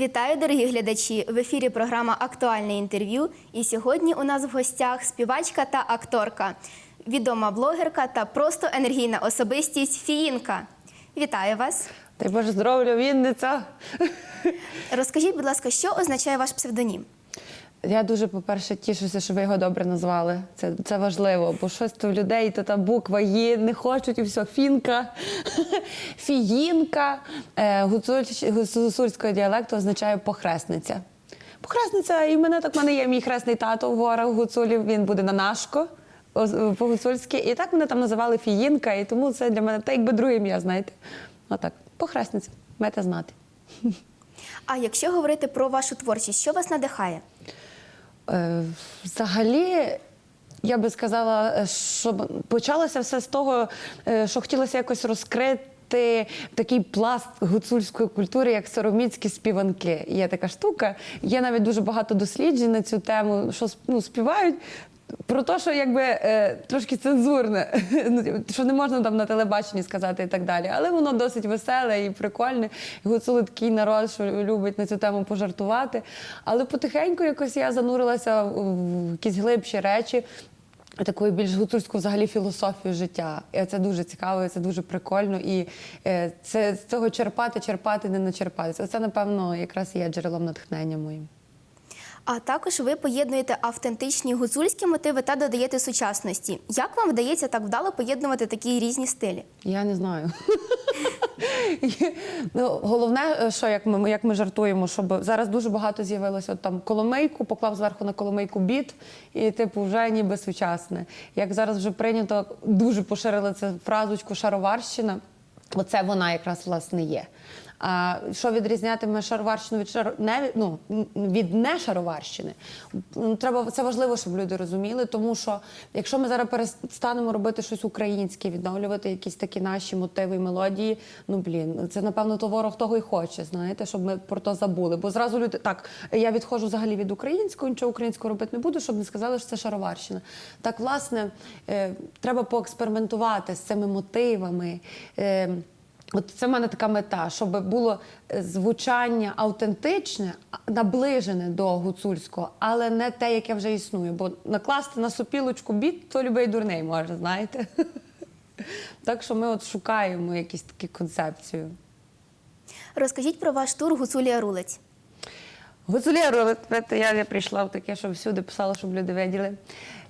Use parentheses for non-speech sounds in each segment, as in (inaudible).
Вітаю, дорогі глядачі! В ефірі програма Актуальне інтерв'ю. І сьогодні у нас в гостях співачка та акторка, відома блогерка та просто енергійна особистість Фіїнка. Вітаю вас! Дай Боже здоров'я, Вінниця. Розкажіть, будь ласка, що означає ваш псевдонім? Я дуже, по-перше, тішуся, що ви його добре назвали. Це, це важливо, бо щось то в людей, то та буква є, не хочуть і все. Фінка, (laughs) фіїнка. Е, Гуцульського діалекту означає похресниця. Похресниця, і мене так в мене є мій хресний тато в горах гуцулів, він буде на нашко по-гуцульськи. І так мене там називали фіїнка, і тому це для мене так якби друге ім'я, знаєте. Отак, похресниця, маєте знати. (laughs) А якщо говорити про вашу творчість, що вас надихає? Е, Взагалі, я би сказала, що почалося все з того, е, що хотілося якось розкрити. Такий пласт гуцульської культури, як сороміцькі співанки. Є така штука. Є навіть дуже багато досліджень на цю тему, що ну, співають про те, що якби е, трошки цензурне, (laughs) ну, що не можна там на телебаченні сказати і так далі. Але воно досить веселе і прикольне. І гуцули такий народ, що любить на цю тему пожартувати. Але потихеньку якось я занурилася в якісь глибші речі. Таку більш гуцульську взагалі філософію життя. І це дуже цікаво, і це дуже прикольно. І е, це з цього черпати, черпати, не начерпатися. Це, напевно, якраз є джерелом натхнення моїм. А також ви поєднуєте автентичні гуцульські мотиви та додаєте сучасності. Як вам вдається так вдало поєднувати такі різні стилі? Я не знаю. (laughs) ну, головне, що як ми, як ми жартуємо, щоб зараз дуже багато з'явилося там коломийку, поклав зверху на коломийку біт, і типу вже ніби сучасне. Як зараз вже прийнято, дуже поширили цю фразочку шароварщина. Оце вона якраз власне є. А що відрізнятиме шароварщину від шар... не, ну, від не шароварщини? Треба це важливо, щоб люди розуміли, тому що якщо ми зараз перестанемо робити щось українське, відновлювати якісь такі наші мотиви і мелодії, ну блін, це напевно то ворог того і хоче, знаєте, щоб ми про то забули. Бо зразу люди так, я відходжу взагалі від українського, нічого українського робити не буду, щоб не сказали, що це шароварщина. Так, власне, е, треба поекспериментувати з цими мотивами. От це в мене така мета, щоб було е, звучання автентичне, наближене до гуцульського, але не те, яке вже існує. Бо накласти на сопілочку біт, то любий дурний може, знаєте. (laughs) Так що ми от шукаємо якісь такі концепцію. Розкажіть про ваш тур Гуцулія Рулець. Гуцулєру, я, я прийшла в таке, щоб всюди писала, щоб люди виділи.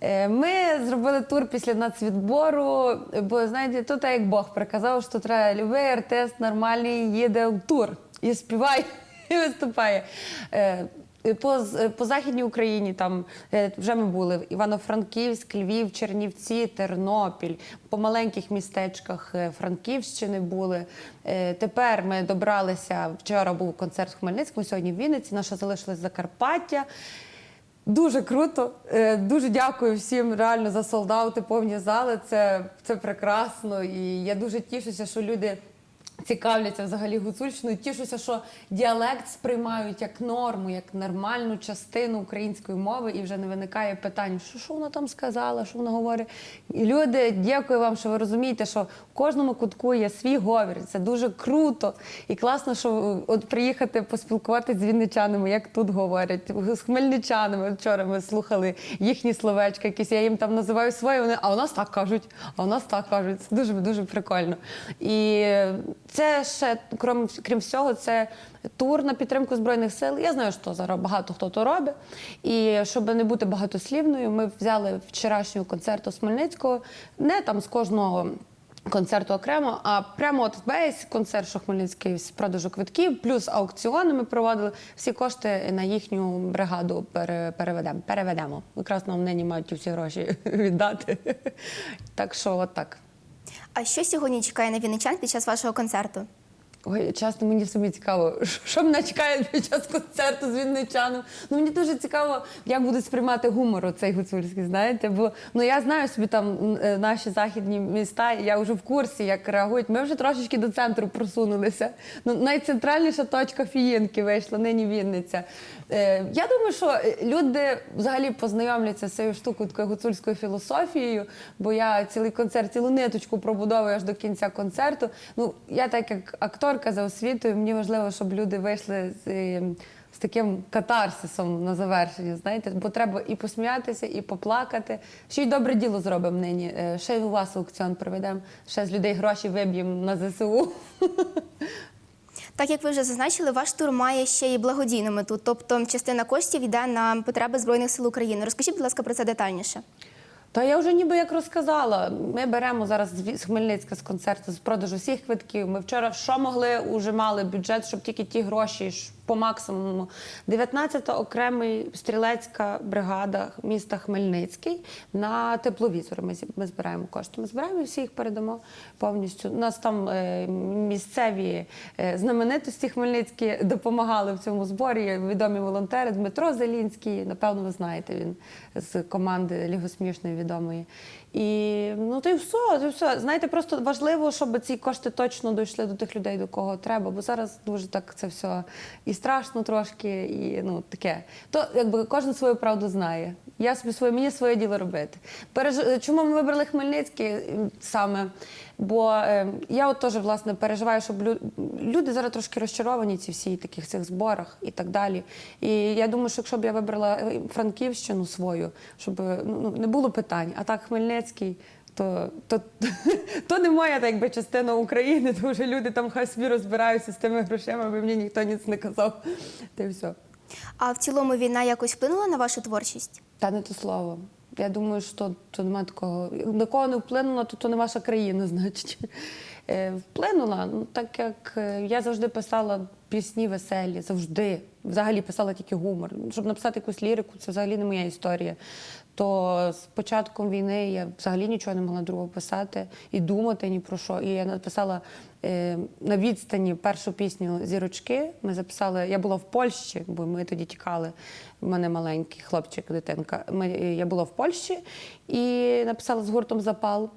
Е, Ми зробили тур після нацвідбору, бо знаєте, тут як Бог приказав, що треба любий артист нормальний їде в тур і співає, (laughs) і виступає. Е, По, по Західній Україні там е, вже ми були в Івано-Франківськ, Львів, Чернівці, Тернопіль, по маленьких містечках е, Франківщини були. Е, Тепер ми добралися. Вчора був концерт в Хмельницькому, сьогодні в Вінниці. Наша залишилась Закарпаття. Дуже круто. Е, Дуже дякую всім реально за солдати, повні зали. Це, це прекрасно. І я дуже тішуся, що люди цікавляться взагалі гуцульщиною. Тішуся, що діалект сприймають як норму, як нормальну частину української мови, і вже не виникає питань, що, що вона там сказала, що вона говорить. І люди, дякую вам, що ви розумієте, що в кожному кутку є свій говір. Це дуже круто і класно, що от приїхати поспілкуватися з вінничанами, як тут говорять, з хмельничанами. Вчора ми слухали їхні словечка, якісь я їм там називаю свої, вони, а у нас так кажуть, а у нас так кажуть. Це дуже дуже прикольно. І це ще, крім, крім всього, це тур на підтримку збройних сил. Я знаю, що зараз багато хто то робить. І щоб не бути багатослівною, ми взяли вчорашнього концерту з Хмельницького, не там з кожного. Концерту окремо, а прямо от весь концерт, що Хмельницький з продажу квитків, плюс аукціони ми проводили. Всі кошти на їхню бригаду переведемо. Переведемо. Якраз нам нині мають всі гроші (laughs) віддати. Так що, от так. А що сьогодні чекає на вінничан під час вашого концерту? Ой, часто мені самі цікаво, (laughs) що мене чекає під час концерту з вінничаном. Ну мені дуже цікаво, як будуть сприймати гумор цей гуцульський, знаєте. Бо ну я знаю собі там е, наші західні міста, я вже в курсі, як реагують. Ми вже трошечки до центру просунулися. Ну, найцентральніша точка фієнки вийшла, нині Вінниця. Е, я думаю, що е, люди взагалі познайомляться з цією штукою такою гуцульською філософією, бо я цілий концерт, цілу ниточку пробудовую аж до кінця концерту. Ну, я так як актор. Акторка за освітою. Мені важливо, щоб люди вийшли з, е, з таким катарсисом на завершення. Знаєте, бо треба і посміятися, і поплакати. Ще й добре діло зробимо нині. Е, Ще й у вас аукціон проведемо, ще з людей гроші виб'ємо на ЗСУ. Так як ви вже зазначили, ваш тур має ще й благодійну мету, тобто частина коштів йде на потреби Збройних сил України. Розкажіть, будь ласка, про це детальніше. Та я вже ніби як розказала. Ми беремо зараз з Хмельницька з концерту з продажу всіх квитків. Ми вчора що могли, уже мали бюджет, щоб тільки ті гроші по максимуму. 19-та окремий стрілецька бригада міста Хмельницький на тепловізори. Ми, ми збираємо кошти. Ми збираємо і всі їх передамо повністю. У нас там е, місцеві е, знаменитості Хмельницькі допомагали в цьому зборі. Відомі волонтери Дмитро Зелінський, напевно, ви знаєте, він з команди Лігосмішної відомої. І ну то й все, то й все. Знаєте, просто важливо, щоб ці кошти точно дійшли до тих людей, до кого треба. Бо зараз дуже так це все і страшно трошки, і ну таке. То якби кожен свою правду знає. Я собі своє, мені своє діло робити. Переж... Чому ми вибрали Хмельницький саме? Бо е, я от теж власне переживаю, щоб лю... люди зараз трошки розчаровані ці всі таких цих зборах і так далі. І я думаю, що якщо б я вибрала е, Франківщину свою, щоб е, ну, не було питань, а так Хмельницький. То, то, (laughs) то не моя так якби частина України, то вже люди там хай собі розбираються з тими грошима, аби мені ніхто ніц не казав. Та й все. А в цілому війна якось вплинула на вашу творчість? Та не то слово. Я думаю, що то немає такого. На кого не вплинула, то то не ваша країна, значить. Е, Вплинула, ну так як е, я завжди писала пісні веселі, завжди. Взагалі писала тільки гумор. Щоб написати якусь лірику, це взагалі не моя історія. То з початком війни я взагалі нічого не могла другого писати і думати ні про що. І я написала е, на відстані першу пісню Зірочки. Ми записали. Я була в Польщі, бо ми тоді тікали. У мене маленький хлопчик, дитинка. Ми, я була в Польщі і написала з гуртом Запал.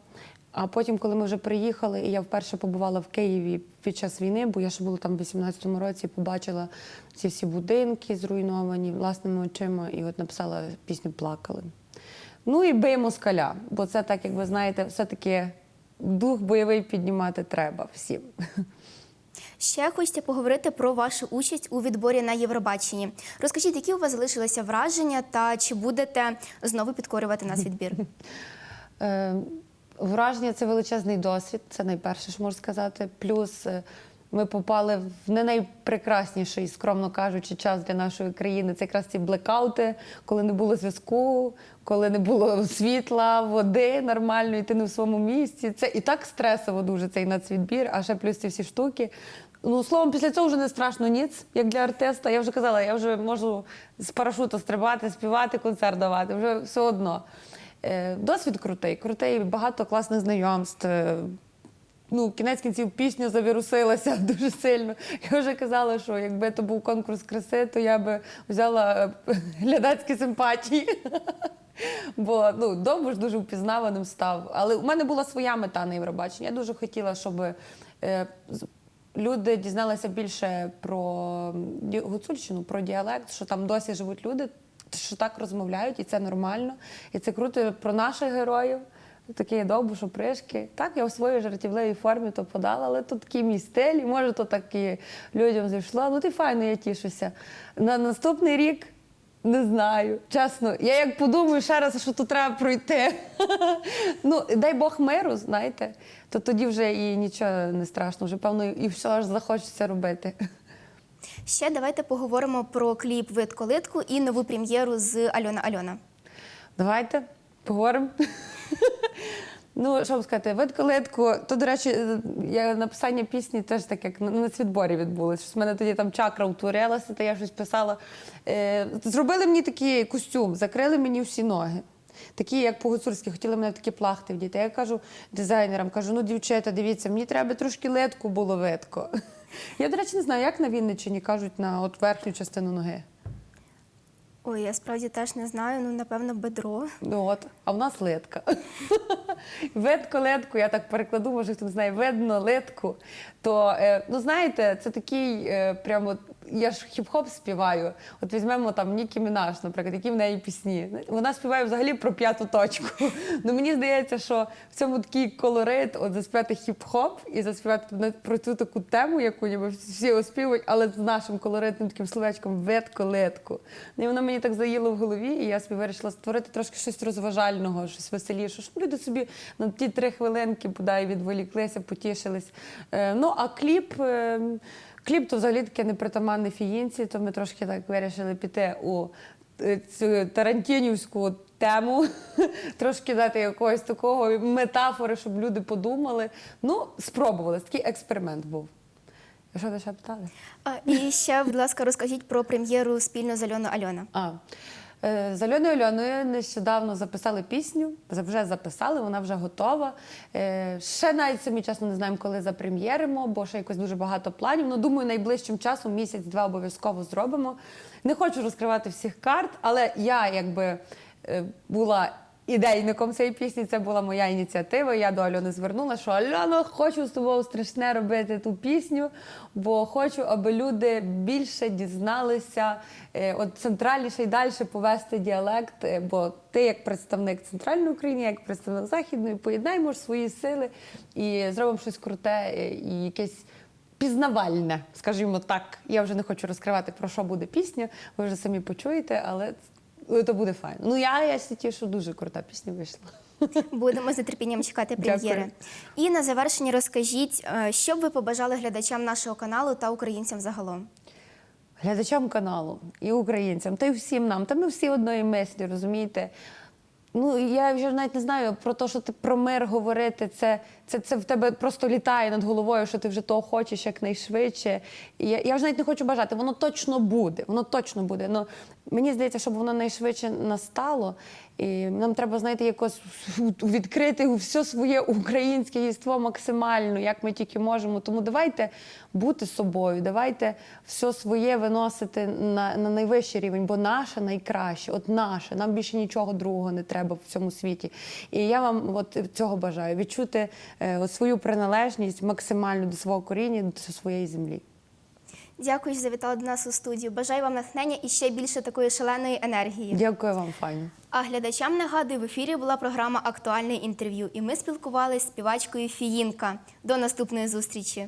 А потім, коли ми вже приїхали, і я вперше побувала в Києві під час війни, бо я ще була там в 18-му році, побачила ці всі будинки зруйновані власними очима, і от написала пісню Плакали. Ну і бий москаля, бо це так, як ви знаєте, все-таки дух бойовий піднімати треба всім. Ще хочеться поговорити про вашу участь у відборі на Євробаченні. Розкажіть, які у вас залишилися враження, та чи будете знову підкорювати нас відбір? (laughs) Враження це величезний досвід, це найперше, що можу сказати. Плюс е, ми попали в не найпрекрасніший, скромно кажучи, час для нашої країни. Це якраз ці блекаути, коли не було зв'язку, коли не було світла, води нормальної, ти не в своєму місці. Це і так стресово дуже цей нацвідбір, а ще плюс ці всі штуки. Ну, словом, після цього вже не страшно ніц, як для артиста. Я вже казала, я вже можу з парашуту стрибати, співати, концерт давати. Вже все одно. Е, Досвід крутий, крутий, багато класних знайомств. Е, Ну, кінець кінців пісня завірусилася (laughs) дуже сильно. Я вже казала, що якби то був конкурс краси, то я би взяла е, (laughs) глядацькі симпатії. (laughs) Бо ну, довго ж дуже впізнаваним став. Але у мене була своя мета на Євробаченні. Я дуже хотіла, щоб люди дізналися більше про Гуцульщину, про діалект, що там досі живуть люди, що так розмовляють, і це нормально. І це круто про наших героїв. Такі довбушу пришки. Так, я у своїй жартівливій формі то подала, але тут такий мій стиль, може то так і людям зайшло. Ну ти файно, я тішуся. На наступний рік не знаю. Чесно, я як подумаю ще раз, що тут треба пройти. (laughs) ну, дай Бог миру, знаєте, то тоді вже і нічого не страшно, вже певно і все аж захочеться робити. Ще давайте поговоримо про кліп Витко Литку і нову прем'єру з Альона Альона. Давайте поговоримо. Ну, що вам сказати, видку литку, то, до речі, я написання пісні теж так як на цвітборі відбулося. Щось в мене тоді там чакра утворилася, то я щось писала. Е, зробили мені такий костюм, закрили мені всі ноги. Такі, як по-гуцульськи, хотіли мене такі плахти вдіти. Я кажу дизайнерам, кажу, ну, дівчата, дивіться, мені треба трошки литку було видко. Я, до речі, не знаю, як на Вінниччині кажуть на от верхню частину ноги. Ой, я справді теж не знаю, ну напевно, бедро. Ну от, а в нас литка. (laughs) Ведко литку, я так перекладу, може хто не знає, видно литку. То, е, ну знаєте, це такий е, прямо я ж хіп-хоп співаю. От візьмемо там Нікі Мінаш, наприклад, які в неї пісні. Вона співає взагалі про п'яту точку. (laughs) Ну мені здається, що в цьому такий колорит, от заспівати хіп-хоп і заспівати про цю таку тему, яку ніби всі оспівують, але з нашим колоритним таким словечком ветко-летку. Ну, І воно мені так заїло в голові, і я собі вирішила створити трошки щось розважального, щось веселіше, щоб люди собі на ті три хвилинки бодай відволіклися, потішились. Е, ну а кліп. Кліп то взагалі таке непритаманне фіїнці, то ми трошки так вирішили піти у е, цю тарантінівську тему, (laughs) трошки дати якогось такого метафори, щоб люди подумали. Ну, спробували. Такий експеримент був. Що ви ще питали? І ще, будь ласка, розкажіть про прем'єру спільно з Альоною Альона. А, з Альоною Альоною нещодавно записали пісню, вже записали, вона вже готова. Е, Ще навіть самі чесно не знаємо, коли запрем'єримо, бо ще якось дуже багато планів. Ну, думаю, найближчим часом, місяць-два обов'язково зробимо. Не хочу розкривати всіх карт, але я якби е, була. Ідейником цієї пісні це була моя ініціатива. Я до Альони звернула, що Альона, хочу з тобою страшне робити ту пісню, бо хочу, аби люди більше дізналися, е, от центральніше і далі повести діалект. е, Бо ти, як представник центральної України, як представник західної, поєднаємо свої сили і зробимо щось круте е, і якесь. Пізнавальне, скажімо так. Я вже не хочу розкривати, про що буде пісня. Ви вже самі почуєте, але це буде файно. Ну я, я ті, що дуже крута пісня вийшла. (laughs) Будемо з нетерпінням чекати прем'єри. І на завершення розкажіть, е, що б ви побажали глядачам нашого каналу та українцям загалом. глядачам каналу і українцям, та й всім нам. Та ми всі одної мислі, розумієте? Ну, я вже навіть не знаю про те, що ти про мир говорити. Це, це, це в тебе просто літає над головою, що ти вже того хочеш якнайшвидше. І я, я вже навіть не хочу бажати. Воно точно буде. Воно точно буде. Ну, мені здається, щоб воно найшвидше настало. І нам треба, знаєте, якось відкрити все своє українське єство максимально, як ми тільки можемо. Тому давайте бути собою, давайте все своє виносити на, на найвищий рівень, бо наше найкраще, от наше, нам більше нічого другого не треба в цьому світі. І я вам от цього бажаю відчути е, свою приналежність максимально до свого коріння, до своєї землі. Дякую, що завітали до нас у студію. Бажаю вам натхнення і ще більше такої шаленої енергії. Дякую вам, пані. А глядачам нагадую, в ефірі була програма Актуальне інтерв'ю, і ми спілкувалися з співачкою Фіїнка. До наступної зустрічі.